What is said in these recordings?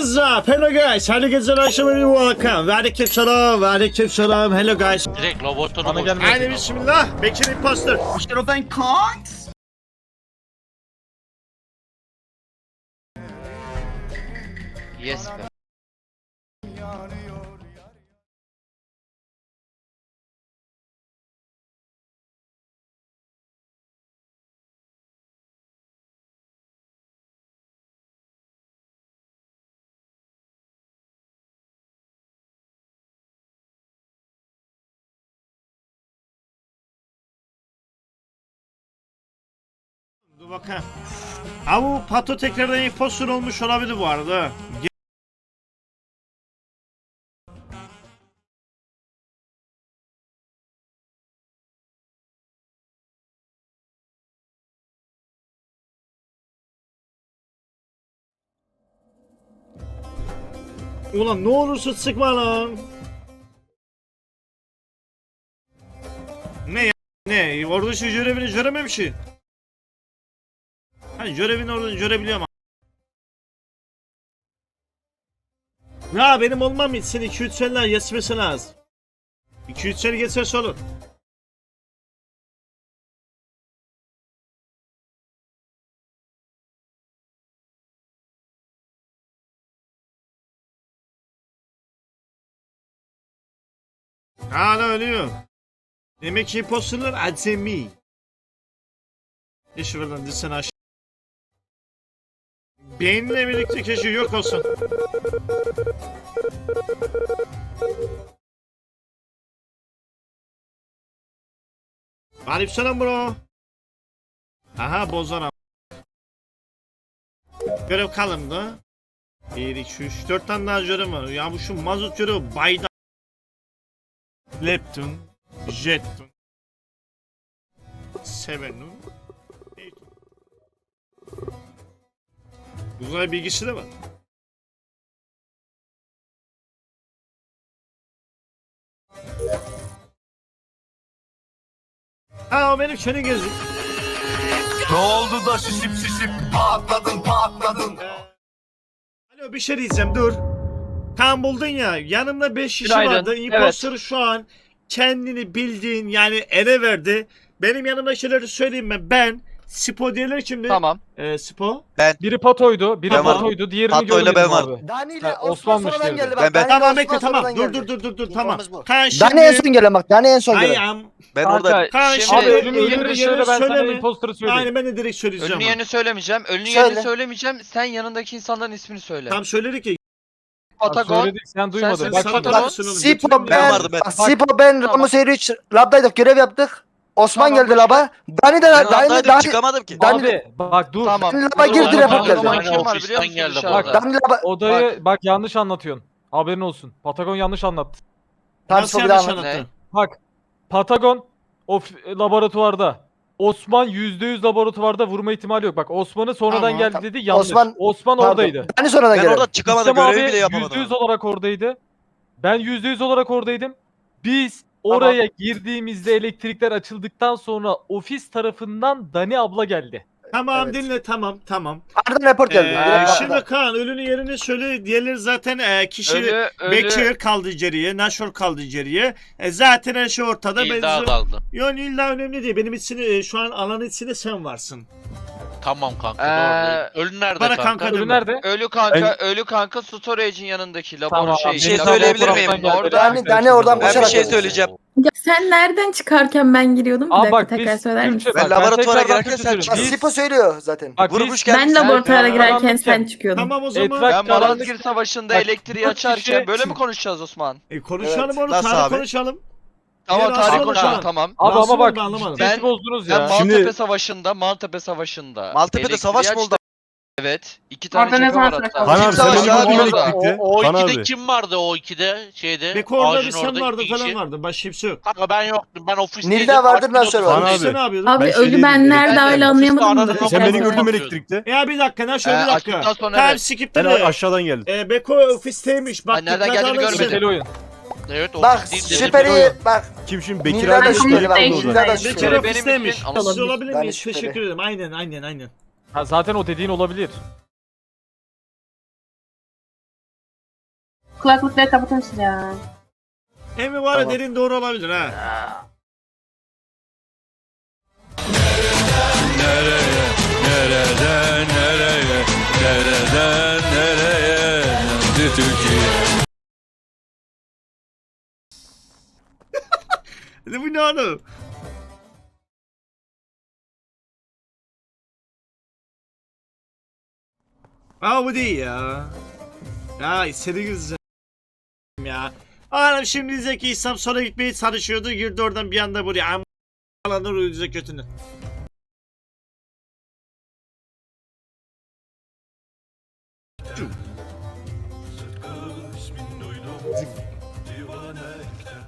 What's up? Hello guys. Hadi geceler akşamı bir welcome. Ve aleyküm selam. Ve aleyküm selam. Hello guys. Direkt vur. gelmiyor. Haydi bismillah. Bekir imposter. Mr. Ben Cox? Yes be. Dur bakalım. Ha bu Pato tekrardan imposter olmuş olabilir bu arada. Ulan ne olursa sıkma lan. Ne ya? Ne? Orada şu görevini görememişsin. Hani görevini oradan görebiliyorum. Ya benim olmam için 2-3 seneler geçmesi lazım. 2-3 sene geçerse olur. Hala ölüyor. Demek ki imposterlar acemi. Geç buradan dizsene aşağı. Benimle birlikte keşke yok olsun. Aleykümselam bro. Aha bozan Görev kalındı. 1, 2, 3, 4 tane daha görev var. Ya bu şu mazot görevi bayda. Leptun, Jettun, Sevenun, Uzay bilgisi de var. Ha o benim senin gözüm. Ne oldu da şişip şişip patladın patladın. Alo bir şey diyeceğim dur. Tam buldun ya yanımda 5 kişi Günaydın, vardı. Imposter şu an kendini bildiğin yani ele verdi. Benim yanımda şeyleri söyleyeyim mi? Ben Spo diyorlar şimdi. Tamam. Ee, Spo. Biri Pato'ydu, biri Ben varım. Pato'ydu, diğerini Pato'yla görmedim ben abi. varım. Dani ile Ha, Osman sonradan geldi bak. Ben- ben- Dani ile Tamam Osman bekle tamam. sonradan Dur geldi. dur dur dur dur tamam. İnfomuz bu. Kaan şimdi. Dani en son gelen bak. Dani en son I gelen. am. Ben Kanka, orada Kaan Şimdi-. Abi ölünün ölünün yerini yerini söyle ben sana söyleme. imposter'ı söyleyeyim. Aynen ben de direkt söyleyeceğim. Ölünün ama. yerini söylemeyeceğim. Ölünün Söyle. yerini söylemeyeceğim. Sen yanındaki insanların ismini söyle. Tam söyledik ya. Bak, Patagon. söyledik, sen duymadın. Sen- Bak, sen- bak, Patagon. Sipo ben, Ben vardım ben. bak, Sipo ben Tamam. Ramus Eric labdaydık görev yaptık. Osman Tamam, geldi laba. Dani de ben Dani Dani çıkamadım ki. Dani- Abi bak dur. Tamam. Dani O laba girdi zaman- report o geldi. Dani kim var biliyor ofisten musun geldi dışarıda? Dani laba. Odayı bak. yanlış anlatıyorsun. Haberin olsun. Patagon yanlış anlattı. Tamam Nasıl yanlış anlat. Ne? anlattın? Bak Patagon of laboratuvarda. Osman %100 laboratuvarda vurma ihtimali yok. Bak Osman'ı sonradan Tamam, geldi tamam. dedi yanlış. Osman- Osman, Pardon. oradaydı. Dani sonradan Ben gelen. orada çıkamadım görevi bile yapamadım. %100 olarak oradaydı. Ben %100 olarak oradaydım. Biz oraya girdiğimizde elektrikler açıldıktan sonra ofis tarafından Dani abla geldi. Tamam Evet. dinle tamam tamam. Ardından report geldi. Ee, Direkt şimdi baktı. Kaan ölünün yerini söyle. Diğerleri zaten e, kişi Ölü, ölü. Bekir kaldı içeriye, Nashor kaldı içeriye. E, zaten her şey ortada. Daha kaldı. Yok illa önemli değil. Benim için e, şu an alanın içinde sen varsın. Tamam kanka Ee, doğru. Ölü nerede bana kanka? kanka- Ölü nerede? Ölü kanka, ölü kanka storage'in yanındaki labor Tamam, şey. bir şey labor- söyleyebilir miyim? Geldi. Orada Dani, Dani oradan Ben bir koşarak şey geldi. söyleyeceğim. Ya sen nereden çıkarken ben giriyordum? Bir Aa dakika bak tekrar biz söyler misin? Türkçe- Ben bak, laboratuvara tekrardan girerken sen Biz- Sipo söylüyor zaten. Bak biz. Ben laboratuvara Ben- girerken sen Ben- çıkıyordun. Tamam o zaman. Ben Karanlık- Malazgirt Savaşı'nda Bak, elektriği dört açarken kişi- böyle mi konuşacağız Osman? E, konuşalım Evet. onu. Nasıl abi? konuşalım. Tamam tarih konuşalım tamam. Abi Nasıl ama bak oldu anlamadım. ciddiyeti Ben- bozdunuz Ben ya. Maltepe Savaşı'nda, Maltepe Savaşı'nda. Maltepe'de elektriği savaş mı oldu? Evet. iki tane Orada ne cephe var zaman hatta. abi Kim sen savaşı beni abi orada? elektrikte? O, ikide abi. kim vardı o ikide şeyde? Beko orada bir ağacın sen orada vardı iki falan kişi. vardı. Başka kimse yok. Kanka ben yoktum. Ben ofisteydim. Nilda Nasır oturdum. Kaan vardır. abi. Sen ne yapıyordun? Abi Ben şey ölü ben değilim, nerede ben de hala anlayamadım. Sen beni Tekrar gördün mü elektrikte? Ya bir dakika Nashor Ee, bir dakika. açtıktan sonra Tamam evet. Ben de. aşağıdan geldim. E, Beko ofisteymiş. Bak Ay, nereden geldiğini görmedim. Meteli oyun. Evet Bak ofisteydim. dedim. süperi bak. Kim şimdi Bekir Nilda abi da işte şüpheli bak. Bekir Nilda da. Bekir şüpheli. benim ofisteymiş. için ama Siz olabilir. olabilir Ben miyiz? şüpheli. Teşekkür ederim. Aynen aynen aynen. Ha, zaten o dediğin olabilir. kulaklıkları kapatır mısın ya? Emi var ya Tamam. derin doğru olabilir ha. Nereden nereye Nereden nereye Nerede Türkiye Oğlum? Aa bu değil ya. Ya istediğiniz güzel ya. Adam şimdi Zeki İslam sonra gitmeyi çalışıyordu. Girdi oradan bir anda buraya. Am alanır uyuzuza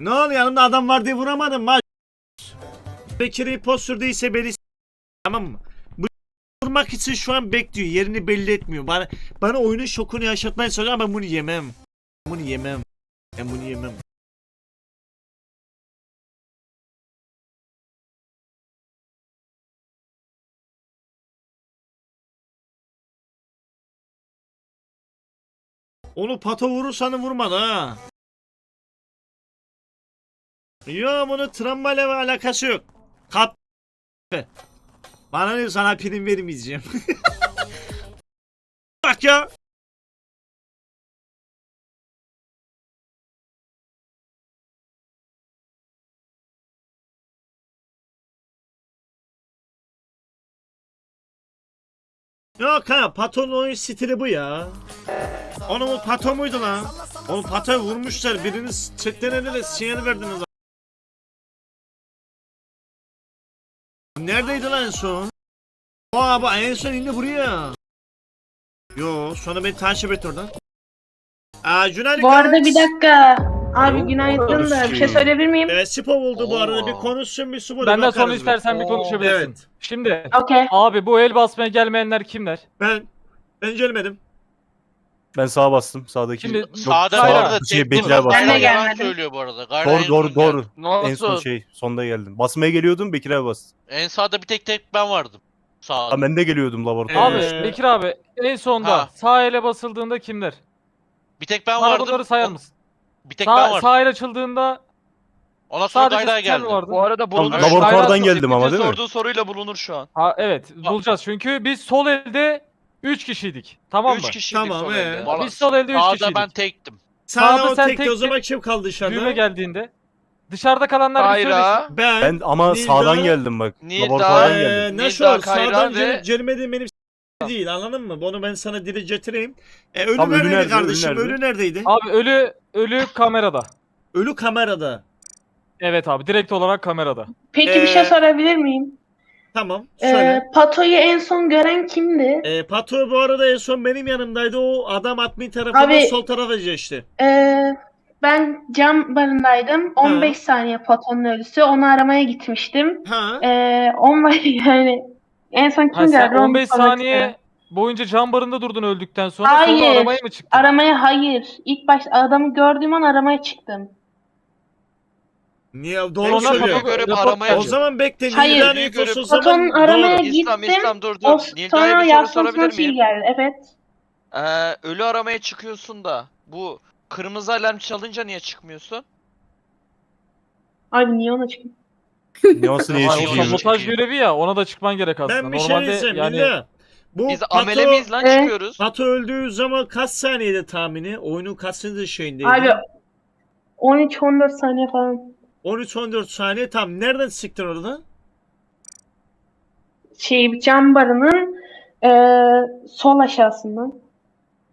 Ne oluyor yanımda adam var diye vuramadım ma. Bekir'i postür değilse beni tamam mı? Bu vurmak için şu an bekliyor. Yerini belli etmiyor. Bana bana oyunun şokunu yaşatmaya çalışıyor ama bunu yemem. Bunu yemem. Ben bunu yemem. Onu pato vurursan vurmadı ha. Yo bunun travmayla bir alakası yok. Kap. Bana ne sana prim vermeyeceğim. Bak ya. Yok ha Paton'un oyun stili bu ya. Onu mu Pato muydu lan? Onu Pato'ya vurmuşlar. Biriniz chatten eline sinyal verdiniz. Neredeydi lan en son? Aa bu en son indi buraya. Yo sonra beni takip et oradan. Aa Cüneyt Bu arada bir dakika. Abi Oo, günaydın da bir şey konuşayım. söyleyebilir miyim? Evet Sipo buldu bu arada bir konuşsun bir su bulun. Benden bakarız sonra bir. istersen bir konuşabilirsin. Evet. Şimdi Okey. abi bu el basmaya gelmeyenler kimler? Ben ben gelmedim. Ben sağa bastım. Sağdaki. Şimdi- Yok, Sağda Sağ- bu arada şey, tek Bekir'e bastım. Ben de yalan gelmedim. söylüyor bu arada. En Doğru doğru son doğru. geldi. En son şey sonda geldim. Basmaya geliyordum Bekir'e bastım. En sağda bir tek tek ben vardım. Sağda. Ha, ben de geliyordum laboratuvara. Abi Ee, Bekir abi en sonda Ha. sağ ele basıldığında kimler? Bir tek ben Bana vardım. bunları sayar mısın? Bir tek ben Sağ, vardım. sağ el açıldığında Ondan sonra sadece sen mi geldi. vardın? Bu arada bulunur. laboratuvardan geldim ama değil mi? sorduğu soruyla bulunur şu an. Ha evet bulacağız çünkü biz sol elde 3 kişiydik. Tamam mı? 3 kişiydik Tamam, son ee. elde. Valla Biz sol elde 3 Sağda kişiydik. ben tektim. Sağda Sağda o sen tekti o tektin. zaman kim kaldı dışarıda? Düğme geldiğinde. Dışarıda kalanlar bir söylesin. Kayra, Ben. Ben ama Nilda- sağdan geldim bak. Nilda- Laboratuvardan Ee, geldim. Nasıl Nilda, sağdan Kayra ve- gelmediğim benim s- değil anladın mı? Bunu ben sana dile getireyim. E, ölü Tamam, ölü neredeydi nerede, ölü kardeşim? nerede? Ölü neredeydi? Abi ölü ölü kamerada. Ölü kamerada. Evet abi direkt olarak kamerada. Peki bir Ee, şey sorabilir miyim? Tamam. Ee, Söyle. Pato'yu en son gören kimdi? Ee, Pato bu arada en son benim yanımdaydı. O adam admin tarafından Abi- sol tarafa geçti. Ee, ben cam barındaydım. 15 saniye Pato'nun ölüsü. Onu aramaya gitmiştim. Ha. Ee, 15 yani en son Ha, kim sen geldi? onu 15 sormak saniye istiyorum. boyunca cam barında durdun öldükten sonra sonra Hayır. arabaya mı çıktın? Aramaya hayır. İlk başta adamı gördüğüm an aramaya çıktım. Niye? Doğru Sonra söylüyor. Görüp rapor- aramaya O zaman bekle. Hayır. Nilda'nın Ölüyü infosu görüp- o zaman aramaya doğru. İslam, gittim. İslam dur O dur. Nilda'ya sonra bir soru sorabilir şey miyim? geldi. Evet. Ee, ölü aramaya çıkıyorsun da bu kırmızı alarm çalınca niye çıkmıyorsun? Abi niye ona çıktım? Ne olsun niye Ay, O sabotaj görevi ya ona da çıkman gerek aslında. Ben bir şey Normalde diyeceğim. yani Nilda. Bu Biz Pato, amele miyiz lan Ee? çıkıyoruz? Pato öldüğü zaman kaç saniyede tahmini? Oyunun kaçıncı şeyindeydi? Abi 13-14 saniye falan. 13-14 saniye tam. Nereden sıktın orada? Şey cam barının eee, sol aşağısından.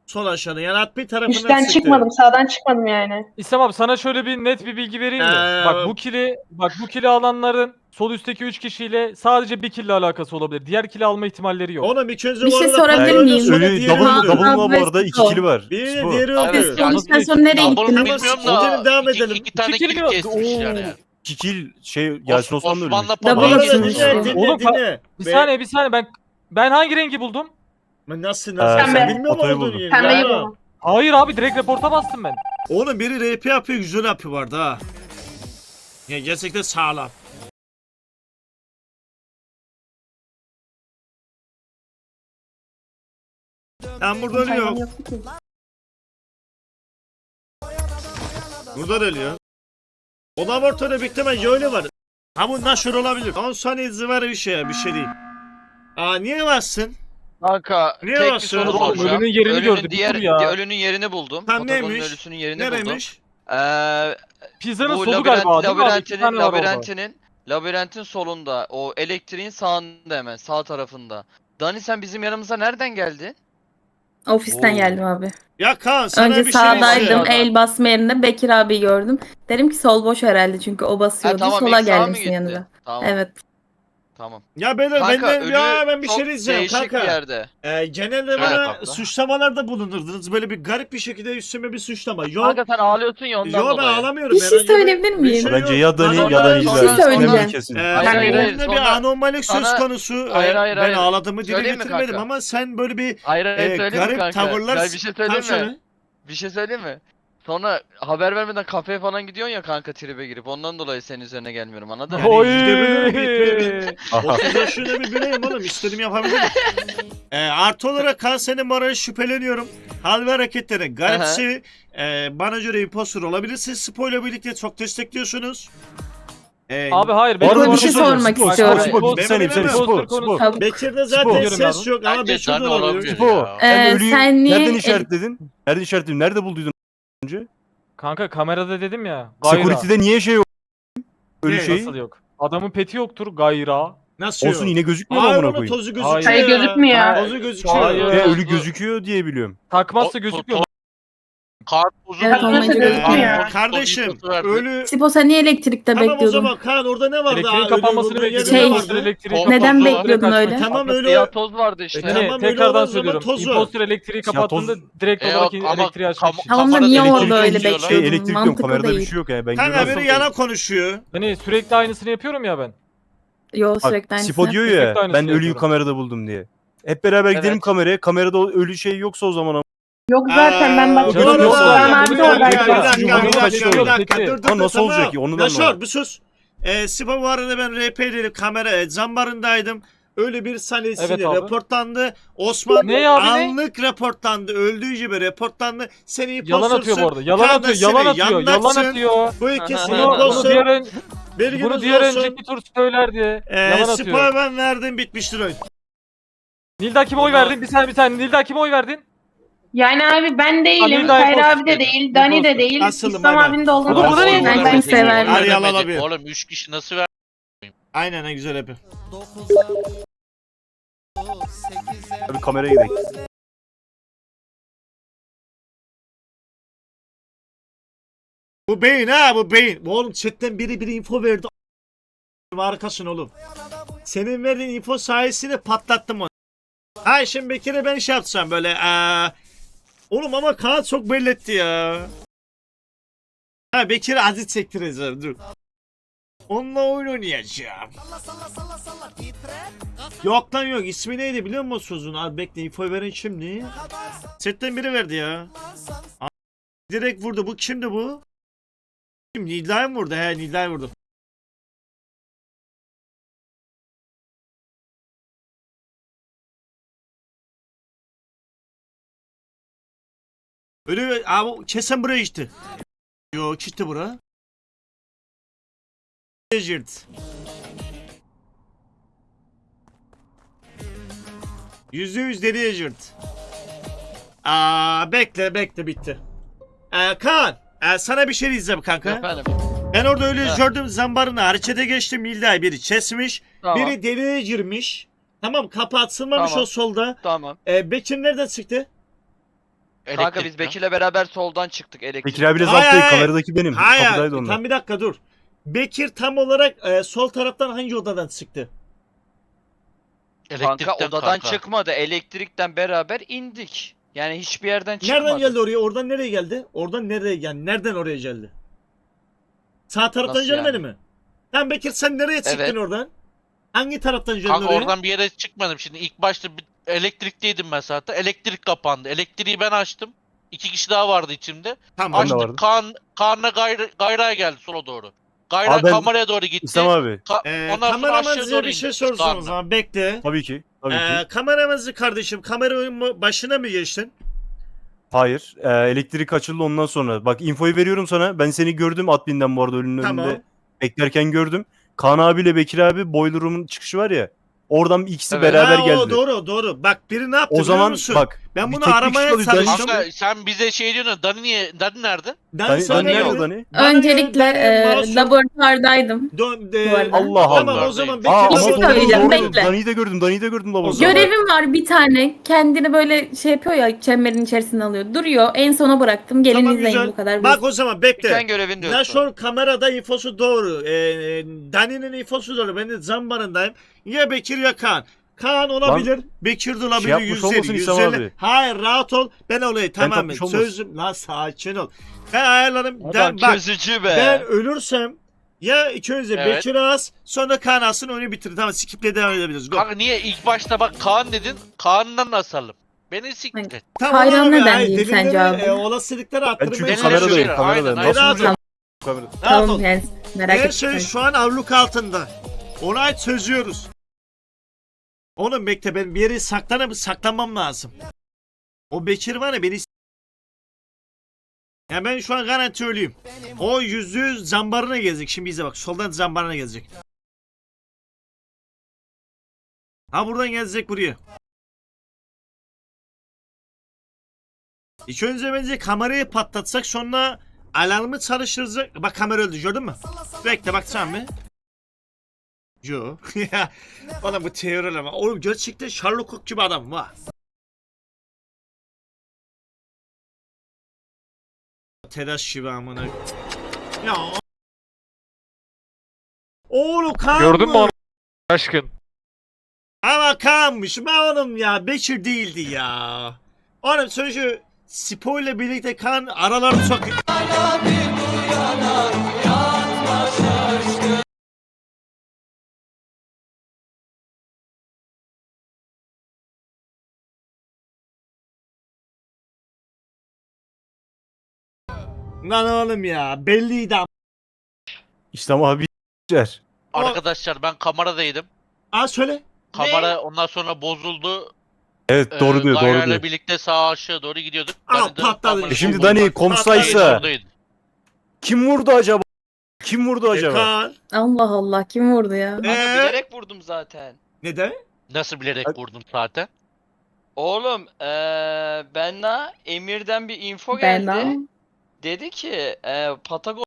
Sol aşağıda. Yani admin tarafından Üstten sıktı. çıkmadım, sağdan çıkmadım yani. İslam abi sana şöyle bir net bir bilgi vereyim mi? Ee, bak bu kili bak bu kili alanların sol üstteki 3 kişiyle sadece bir kille alakası olabilir. Diğer kili alma ihtimalleri yok. Ona bir çözüm Bir şey sorabilir Pato'yla miyim? sonra Ölü diğeri double, double mı bu arada? İki kili var. Biri Spor. diğeri Evet, öldü. yani- Sonuçtan sonra nereye Double'ını gittiniz? bilmiyorum Gidelim, da devam iki, edelim. iki tane İki kill mi? kesmişler Oo. yani. İki kill şey Yasin Osman da ölmüş. Osman'la Double Bu arada geçmiş. dinle, dinle, Oğlum, dinle. Bir Be- saniye bir saniye ben ben hangi rengi buldum? Ben Nasıl nasıl? Ee, Sen Pembe. bilmiyor musun Pato'yu olduğunu buldum. yeri? Pembeyi Ya. buldum. Hayır abi direkt reporta bastım ben. Oğlum biri RP yapıyor, güzel yapıyor vardı ha. Ya gerçekten sağlam. Ben burada ölü Hayvan yok. yoktu ki. Burada da ölüyor. O laboratuvarda bekleme öyle var. Ha bu nasıl olabilir? 10 saniye izi var bir şey ya bir şey değil. Aa niye varsın? Kanka Niye tek bir basıyorsun? soru Oğlum, soracağım. ölünün yerini gördük, bir Diğer, dur ya. di- ölünün yerini buldum. Tam Patagon'un neymiş? ölüsünün yerini buldum. Nereymiş? Ee, Pizzanın bu solu labirent, galiba değil mi abi? İki labirentinin, tane var orada. labirentinin, labirentin solunda. O elektriğin sağında hemen sağ tarafında. Dani sen bizim yanımıza nereden geldin? Ofisten Oo. geldim abi. Ya Kaan sana Önce bir şey sağdaydım. diyeceğim. el basma yerinde Bekir abi gördüm. Dedim ki sol boş herhalde çünkü o Ha, basıyordu. tamam Sola ilk sağa geldim gitti? yanınıza. Tamam. Evet. Tamam. Ya beyler Kanka benden ölü ya ben bir şey diyeceğim değişik bir kanka. yerde. Ee, genelde Şöyle bana kanka. suçlamalarda bulunurdunuz. Böyle bir garip bir şekilde üstüme bir suçlama. Yok. Kanka sen ağlıyorsun ya ondan Yok ben ağlamıyorum. Bir şey söyleyebilir miyim? şey Bence ya Dani ya da İlla. Bir şey söyleyeceğim. Ee, oyunda bir anomalik söz Sana- konusu. Hayır, Ee, hayır, ben hayır. ağladığımı dile getirmedim kanka? ama sen böyle bir Hayır hayır e, garip kanka? tavırlar... Ben bir şey söyleyeyim mi? söyle. Bir şey söyleyeyim mi? Sonra haber vermeden kafeye falan gidiyorsun ya kanka tribe girip ondan dolayı senin üzerine gelmiyorum anladın mı? Yani Oy! Aha. 30 yaşında bir bireyim oğlum. İstediğimi yapabilirim. Ee, artı olarak kan senin morali şüpheleniyorum. Hal ve hareketleri garipsi. Ee, bana göre impostor olabilirsin. Spo ile birlikte çok destekliyorsunuz. Ee, Abi hayır. Bu benim bir şey orada- sormak Spor, istiyorum. Spor, spor, Ben saniye. bilemem. Spor, spor. Tabii. Bekir'de zaten Spor. ses yok ama Bence Bekir'de Dani olabilir. olabilir Spor. ya. Sen Ee, ölüyü sen niye- nereden işaretledin? Nereden işaretledin? Nerede bulduydun önce? Kanka kamerada dedim ya. Gayra. Security'de niye şey yok? Ölü Ne? şeyi. Nasıl yok? Adamın peti yoktur gayra. Nasıl Olsun yok? yine gözükmüyor mu Hayır amına onun koyayım? tozu gözüküyor. Hayır. ya. gözükmüyor. Tozu gözüküyor. Hayır. He, ölü gözüküyor diye biliyorum. Takmazsa O- gözükmüyor. To- Kart uzun. Evet, olmayınca Ee, Kardeşim verdi. ölü... Sipo sen niye elektrikte Tamam o bekliyordun? zaman Kaan orada ne vardı? Elektriğin Aa, kapanmasını ölü Şey- ne vardı? elektriği Neden Tozu var. bekliyordun öyle? Tamam öyle siyah toz vardı işte. E, Dani, tamam, öyle tekrardan zaman söylüyorum. toz var. Imposter elektriği Siyah kapattığında toz- direkt E, olarak ama elektriği açmış. kam- Tamam da kamerada niye elektrik orada öyle geçiyor lan. Şey bekliyordun? elektrik yok Mantıklı kamerada bir değil. şey yok yani ben Kanka görüyorum. biri yalan konuşuyor. Hani sürekli aynısını yapıyorum ya ben. Yo Bak, sürekli aynısını. Sipo diyor ya Sürekli aynısını ben ölüyü yapıyorum. kamerada buldum diye. Hep beraber gidelim Evet. kameraya. Kamerada o ölü şey yoksa o zaman ama. Yok zaten ben yok Kaan zaten. abi de Bir dakika, oradaydı. Bir dakika, bir dakika, bir dakika, Kaçıyor. bir dakika, Peki. dur, dur, Ama dur, nasıl olacak ki? Onu da Yaşar bir sus. Ee, Sipa bu arada ben RP dedim kamera e, zambarındaydım. Öyle bir sahnesiyle Evet abi. raportlandı. Osman Ne abi, ne? anlık raportlandı. Öldüğü gibi raportlandı. Seni Yalan atıyor bu arada. Yalan atıyor. Yalan atıyor. Yalan atıyor. Bu ikisi Bunu- Bunu, diğer, ön- Bilginiz bunu diğer olsun. önceki tur söylerdi. Ee, Yalan Sipa atıyor. ben verdim bitmiştir oyun. Nilda kime oy verdin? Bir saniye bir saniye. Nilda kime oy verdin? Yani abi ben değilim. De Hayır abi de değil. Dani de değil. Asılım, İslam bay bay. abinin de olduğunu Bunu- bunu niye düşünüyorum. Ben kimseye vermedim. Hadi yalan abi. Oğlum 3 kişi nasıl ver? Aynen ne güzel yapıyor. Abi kameraya gidelim. Bu beyin ha bu beyin. Bu Oğlum chatten biri biri info verdi. Harikasın oğlum. Senin verdiğin info sayesinde patlattım onu. Ha şimdi Bekir'e ben şey yapsam böyle aa, Oğlum ama Kaan çok belli etti ya. Ha Bekir'e aziz çektireceğim dur. Onunla oyun oynayacağım. Yok lan yok ismi neydi biliyor musun sözün? Abi bekle info veren şimdi. Chatten biri verdi ya. Direkt vurdu bu kimdi bu? Kim Nida'yı mı vurdu? He Nida'yı vurdu. Öyle abi kesen buraya işte. Yo gitti bura. Desert. Yüzde yüz deli Desert. Aa bekle bekle bitti. Ee, Kaan ee, sana bir şey diyeceğim kanka. Efendim. Ben orada öyle Ha. gördüm zambarını harekete geçtim Nilday biri kesmiş. Tamam. Biri deliğe girmiş. Tamam kapı açılmamış Tamam. o solda. Tamam. Ee, Bekir nereden çıktı? Kanka biz. Bekir'le beraber soldan çıktık elektrik. Bekir abi biraz Hayır, alttaydı. hayır. Kameradaki benim. Hayır Kapıdaydı onlar. tam bir dakika dur. Bekir tam olarak e, sol taraftan hangi odadan çıktı? Kanka Elektrikten odadan kanka. çıkmadı. Elektrikten beraber indik. Yani hiçbir yerden çıkmadı. Nereden geldi oraya? Oradan nereye geldi? Oradan nereye geldi? Nereden oraya geldi? Sağ taraftan Nasıl gelmedi yani? mi? Tamam Bekir sen nereye çıktın Evet. oradan? Hangi taraftan geldin Kanka oraya? oradan bir yere çıkmadım. Şimdi ilk başta bir elektrikteydim ben zaten. Elektrik kapandı. Elektriği ben açtım. İki kişi daha vardı içimde. Tamam. Ben de vardım. Açtık. Kaan, Kaan'la Gayra, Gayra'ya geldi sola doğru. Gayra Abi ben- kameraya doğru gitti. İslam abi. Ka- Ee, ondan sonra kameraman aşağı size doğru bir şey sorsun o Kaan'la. zaman bekle. Tabii ki. Tabii Ee, ki. kameramızı kardeşim kameranın başına mı geçtin? Hayır. Ee, elektrik açıldı ondan sonra. Bak infoyu veriyorum sana. Ben seni gördüm adminden bu arada önünün Tamam. önünde. Beklerken gördüm. Kaan abiyle Bekir abi boiler room'un çıkışı var ya. Oradan ikisi Evet. beraber Ha, geldi. O doğru doğru. Bak biri ne yaptı O biliyor zaman musun? bak ben bunu teknik aramaya kalıyor, çalıştım. Kanka sen bize şey diyorsun. Dani niye? Dani nerede? Ben Dani, sana Dani nerede Dani? Bana Öncelikle e, masum- laboratuvardaydım. Dön, de, Bu arada. Allah Tamam Allah. o zaman Aa ama Bir şey doğru, söyleyeceğim, doğru. bekle. Dani'yi de gördüm. Dani'yi de gördüm zaman- Görevim var bir tane. Kendini böyle şey yapıyor ya çemberin içerisine alıyor. Duruyor. En sona bıraktım. Gelin Tamam, izleyin güzel. bu kadar. Bak o zaman bekle. Sen görevin diyorsun. Nashor kamerada infosu doğru. Ee, Dani'nin infosu doğru. Ben de zambarındayım. Ya Bekir ya Kaan. Kaan olabilir. Bekir de olabilir. şey yapmış yüzde olmasın elli. abi. Hayır rahat ol. Ben olayı tamam olmasın. Sözüm. Lan sakin ol. Ben ayarlarım. Adam Ben, bak çözücü be. ben ölürsem ya ilk önce Evet. Bekir az sonra Kaan alsın onu bitir. Tamam skiple devam edebiliriz. Go. Kanka niye ilk başta bak Kaan dedin. Kaan'dan asalım. Beni siktir. Tamam Hayran abi, neden hayır, değil dedikleri, sence abi? E, olasılıkları Ben arttırmaya çünkü Benim kameradayım. Kameradayım. aynen, Nasıl? Kamerada. Rahat Tamam yani merak Her şey şu an avluk altında. Ona çözüyoruz. Oğlum bekle ben bir yere saklanıp saklanmam lazım. O Bekir var ya beni ya ben şu an garanti ölüyüm. O yüzde yüz zambarına gezecek. Şimdi izle bak soldan zambarına gezecek. Ha buradan gezecek buraya. İlk önce bence kamerayı patlatsak sonra alarmı çalıştıracak. Bak kamera öldü gördün mü? Bekle bakacağım bir. Yo. Ya, Oğlum bu teoriler var. Oğlum gerçekten Sherlock Holmes gibi adam var. Telaş gibi amına. Ya. Oğlum kan Gördün mü onu? Aşkın. Ama kanmış. Ben oğlum ya. Bekir değildi ya. Oğlum sonra şu Spo ile birlikte kan araları çok... Lan oğlum ya belliydi ama. İslam abi. Arkadaşlar ben kameradaydım. Aa söyle. Kamera ondan sonra bozuldu. Evet Ee, doğru diyor doğru diyor. birlikte sağ aşağı doğru gidiyorduk. Aa, de patladı. kamera E şimdi bozuldu. Dani oradaydı. kim vurdu acaba? Kim vurdu acaba? Kaan. Allah Allah kim vurdu ya? Ee? Kanka bilerek vurdum zaten. Neden? Nasıl bilerek vurdun zaten? Oğlum eee Benna Emir'den bir info geldi. Ben Dedi ki eee Patagon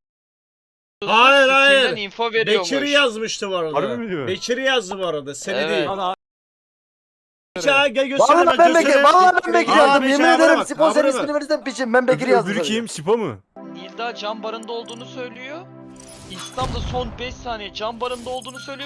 Hayır, hayır. İnfo veriyormuş. Bekir'i yazmıştı bu arada. Harbi mi diyor? Bekir'i yazdı bu arada. Seni Evet. değil. Ya gel göster Vallahi ben Bekir, vallahi ben Bekir yazdım. Yemin ederim sponsor ismini verirsen piçim ben Bekir yazdım. öbürü kim? Sipo mu? Nilda cam barında olduğunu söylüyor. İslam da son 5 saniye cam barında olduğunu söylüyor